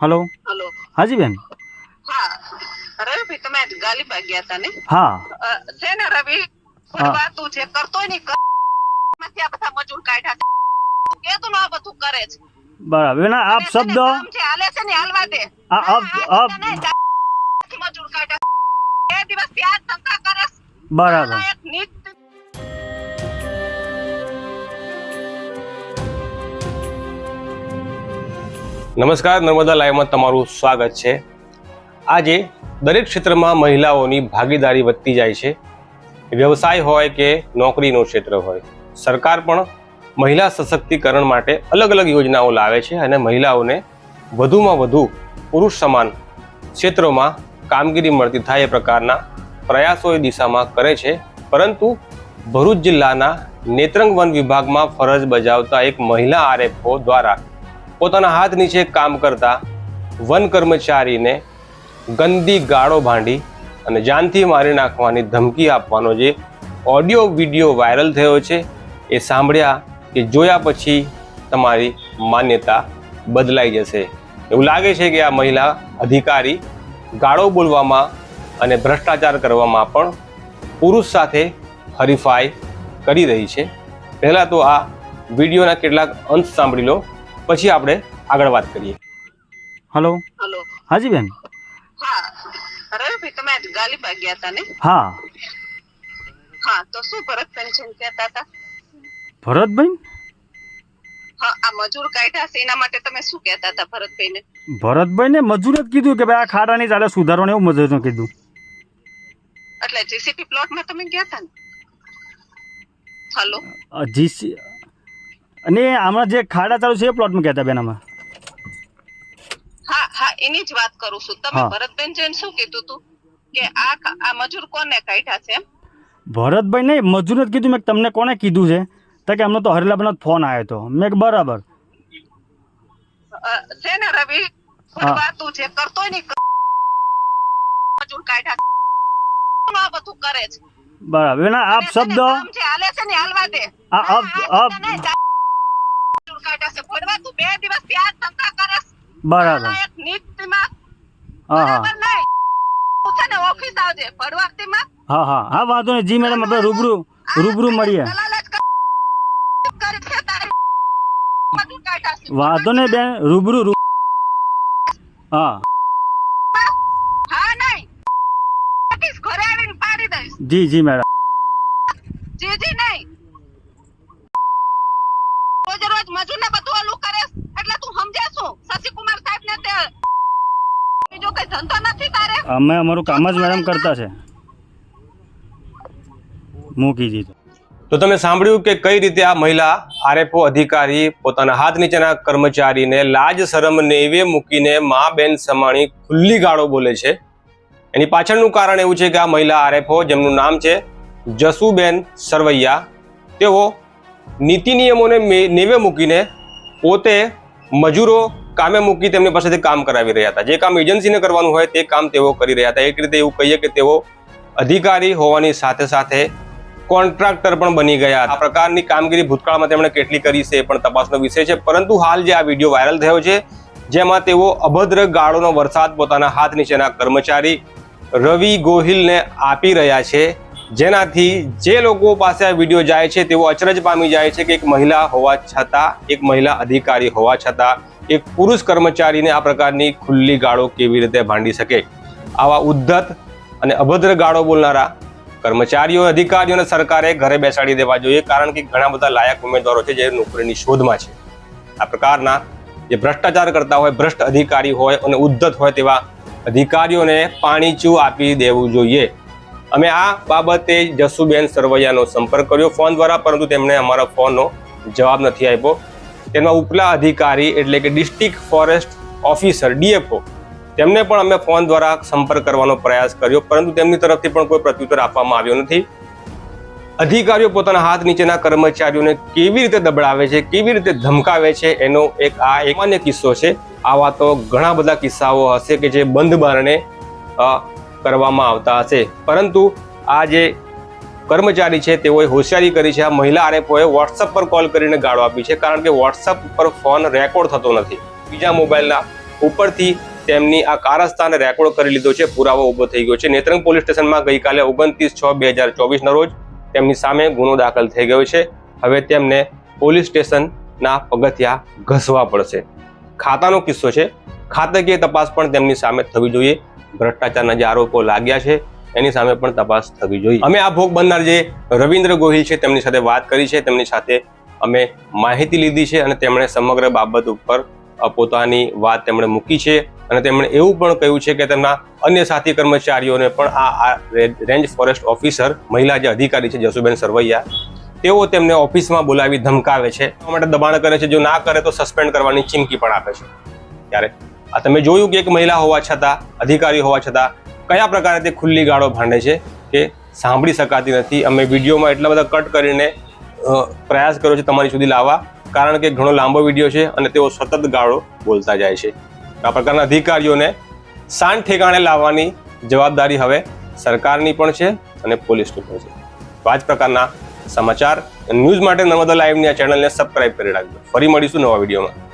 Hello? Hello. હાજી બેન હા. રવિભાઈ તમે ગાલીબા ગયા હતા ને? હા. છે ને રવિ વાતું છે કરતોય ને માંથી આ બધા મજૂર કાઢ્યા કે તું આ બધું કરે છે. બરાબર. આપ શબ્દ હાલે છે ને હાલવા દે. આ મજૂર કાઢ્યા બે દિવસ ત્યાં ધંધા કરે બરાબર. નમસ્કાર, નર્મદા લાઈવમાં તમારું સ્વાગત છે. આજે દરેક ક્ષેત્રમાં મહિલાઓની ભાગીદારી વધતી જાય છે. વ્યવસાય હોય કે નોકરીનું ક્ષેત્ર હોય, સરકાર પણ મહિલા સશક્તિકરણ માટે અલગ અલગ યોજનાઓ લાવે છે અને મહિલાઓને વધુમાં વધુ પુરુષ સમાન ક્ષેત્રોમાં કામગીરી મળતી થાય એ પ્રકારના પ્રયાસો એ દિશામાં કરે છે. પરંતુ ભરૂચ જિલ્લાના નેત્રંગ વન વિભાગમાં ફરજ બજાવતા એક મહિલા આરએફઓ દ્વારા પોતાના હાથ નીચે કામ કરતા વન કર્મચારીને ગંદી ગાળો ભાંડી અને જાનથી મારી નાખવાની ધમકી આપવાનો જે ઓડિયો વીડિયો વાયરલ થયો છે, એ સાંભળ્યા કે જોયા પછી તમારી માન્યતા બદલાઈ જશે. એવું લાગે છે કે આ મહિલા અધિકારી ગાળો બોલવામાં અને ભ્રષ્ટાચાર કરવામાં પણ પુરુષ સાથે હરીફાઈ કરી રહી છે. પહેલાં તો આ વિડીયોના કેટલાક અંશ સાંભળી લો. પછી આપણે આગળ વાત કરીએ. હલો? હલો. હાજી બેન? હા. રવિભાઈ તમે ગાલીબા ગયા હતા ને? હા. હા તો શું ભરત પેન્શન કહેતા હતા ભરતભાઈ? હા આ મજૂર કાઢ્યા છે એના માટે તમે શું કહેતા હતા ભરતભાઈને? ભરતભાઈને મજૂર જ કીધું કે ભાઈ આ ખાડા નહીં ચાલે સુધારવાનું એવું મજૂરને કીધું. એટલે જીસીપી પ્લોટમાં તમે ગયા હતા ને? હલો. જીસી અને આમાં જે ખાડા ચાલુ છે એ પ્લોટમાં કહેતા બેન આમાં. હા હા એની જ વાત કરું છું. તમે. ભરતબેન જૈન શું કીધું તું? કે આ આ મજૂર કોને કાઢ્યા છે ભરતભાઈ નહીં મજૂર જ કીધું મેં તમને કોને કીધું છે? તો કે અમને તો હરેલાભાઈનો ફોન આવ્યો હતો મેં બરાબર. છે ને રવિ. વાતું છે કરતો નહીં મજૂર કાઢ્યા. આ બધું કરે છે? બરાબર. ના આપ શબ્દ હાલે છે ને હાલવા દે. આ અપ- આ અપ- તને મજૂર કાઢ્યા છે ભરવા તું બે દિવસથી આ જ ધંધા કરે છે. બરાબર. આના એક નીતિમાં હા હા. બરાબર નહીં. તું છે ને ઓફિસ આવજે ભરવાતીમાં હા હા. હા વાંધો નહીં. જી મેડમ આપણે રૂબરૂ રૂબરૂ મળીએ દલાલ જ કર- કરી છે તારે. મજૂર કાઢ્યા છે. વાંધો નહીં બેન રૂબરૂ રૂ હા. હા નહીં. નોટિસ ઘરે આવીને પાડી દઈશ. જી જી મેડમ. જી જી નહીં રોજ રોજ મજૂર ને બધું ઓલું કરે છે. એટલે તું સમજે શું શશિકુમાર સાહેબ ને તે બીજો કઈ ધંધો નથી તારે? અમે અમારું કામ જ મેડમ કરતા છે. મૂકી દીધું. તો તમે સાંભળ્યું કે કઈ રીતે આ મહિલા આરએફઓ અધિકારી પોતાના હાથ નીચેના કર્મચારીને લાજ શરમ નેવે મૂકીને મા બેન સમાણી ખુલ્લી ગાળો બોલે છે? એની પાછળનું કારણ એવું છે કે આ મહિલા આરએફઓ જેમનું નામ છે જસુબેન સરવૈયા તેઓ નીતિ નિયમોને નેવે મૂકીને પોતે મજૂરો કામે મૂકી તેમની પાસેથી કામ કરાવી રહ્યા હતા. જે કામ એજન્સીને કરવાનું હોય તે કામ તેઓ કરી રહ્યા હતા. એક રીતે એવું કહીએ કે તેઓ અધિકારી હોવાની સાથે સાથે કોન્ટ્રાક્ટર પણ બની ગયા. આ પ્રકારની કામગીરી ભૂતકાળમાં તેમણે કેટલી કરી છે પણ તપાસનો વિષય છે. પરંતુ હાલ જે આ વીડિયો વાયરલ થયો છે, જેમાં તેઓ અભદ્ર ગાળોનો વરસાદ પોતાના હાથ નીચેના કર્મચારી રવિ ગોહિલને આપી રહ્યા છે. જેનાથી જે લોકો પાસે આ વીડિયો જાય છે, તેઓ અચરજ પામી જાય છે કે એક મહિલા હોવા છતાં, એક મહિલા અધિકારી હોવા છતાં, એક પુરુષ કર્મચારીને આ પ્રકારની ખુલ્લી ગાળો કેવી રીતે ભાંડી શકે? આવા ઉદ્ધત અને અભદ્ર ગાળો બોલનારા કર્મચારીઓ, અધિકારીઓને સરકારે ઘરે બેસાડી દેવા જોઈએ, કારણ કે ઘણા બધા લાયક ઉમેદવારો છે જે નોકરીની શોધમાં છે. આ પ્રકારના જે ભ્રષ્ટાચાર કરતા હોય, ભ્રષ્ટ અધિકારી હોય અને ઉદ્ધત હોય તેવા અધિકારીઓને પાણીચું આપી દેવું જોઈએ. અમે આ બાબતે જસુબેન સરવૈયાનો સંપર્ક કર્યો ફોન દ્વારા, પરંતુ તેમણે અમારા ફોનનો જવાબ નથી આપ્યો. તેના ઉપલા અધિકારી એટલે કે ડિસ્ટ્રિક્ટ ફોરેસ્ટ ઓફિસર, ડીએફઓ, તેમને પણ અમે ફોન દ્વારા સંપર્ક કરવાનો પ્રયાસ કર્યો, પરંતુ તેમની તરફથી પણ કોઈ પ્રત્યુત્તર આપવામાં આવ્યો નથી. અધિકારીઓ પોતાના હાથ નીચેના કર્મચારીઓને કેવી રીતે દબડાવે છે, કેવી રીતે ધમકાવે છે, એનો એક આ એક કિસ્સો છે. આવા તો ઘણા બધા કિસ્સાઓ હશે કે જે બંધ બારણે કરવામાં આવતા હશે. પરંતુ આ જે કર્મચારી છે, તેઓએ હોશિયારી કરી છે. આ મહિલા આરએફઓએ વોટ્સઅપ પર કોલ કરીને ગાળો આપી છે, કારણ કે વોટ્સઅપ પર ફોન રેકોર્ડ થતો નથી. બીજા મોબાઈલના ઉપરથી તેમની આ કારસ્તાને રેકોર્ડ કરી લીધો છે, પુરાવો ઊભો થઈ ગયો છે. નેત્રંગ પોલીસ સ્ટેશનમાં ગઈકાલે ઓગણત્રીસ છ બે હજાર ચોવીસના રોજ તેમની સામે ગુનો દાખલ થઈ ગયો છે. હવે તેમને પોલીસ સ્ટેશનના પગથિયા ઘસવા પડશે. ખાતાનો કિસ્સો છે. ખાતાકીય તપાસ પણ તેમની સામે થવી જોઈએ. ભ્રષ્ટાચારના જે આરોપો લાગ્યા છે, એની સામે પણ તપાસ થવી જોઈએ. અમે આ ભોગ બનનાર જે રવિન્દ્ર ગોહિલ છે, તેમની સાથે વાત કરી છે, તેમની સાથે અમે માહિતી લીધી છે અને તેમણે સમગ્ર બાબત ઉપર પોતાની વાત તેમણે મૂકી છે અને તેમણે એવું પણ કહ્યું છે કે તેમના અન્ય સાથી કર્મચારીઓને પણ આ રેન્જ ફોરેસ્ટ ઓફિસર, મહિલા જે અધિકારી છે, જસુબેન સરવૈયા, તેઓ તેમને ઓફિસમાં બોલાવી ધમકાવે છે. માટે દબાણ કરે છે, જો ના કરે તો સસ્પેન્ડ કરવાની ચીમકી પણ આપે છે. ત્યારે આ તમે જોયું કે એક મહિલા હોવા છતાં, અધિકારી હોવા છતાં, કયા પ્રકારે તે ખુલ્લી ગાળો ભાંડે છે કે સાંભળી શકાતી નથી? અમે વિડીયોમાં એટલા બધા કટ કરીને પ્રયાસ કર્યો છે તમારી સુધી લાવવા, કારણ કે ઘણો લાંબો વીડિયો છે અને તેઓ સતત ગાળો બોલતા જાય છે. આ પ્રકારના અધિકારીઓને શાન ઠેકાણે લાવવાની જવાબદારી હવે સરકારની પણ છે અને પોલીસની પણ છે. તો આ જ પ્રકારના સમાચાર ન્યૂઝ માટે નર્મદા લાઈવની આ ચેનલને સબસ્ક્રાઈબ કરી રાખજો. ફરી મળીશું નવા વિડીયોમાં.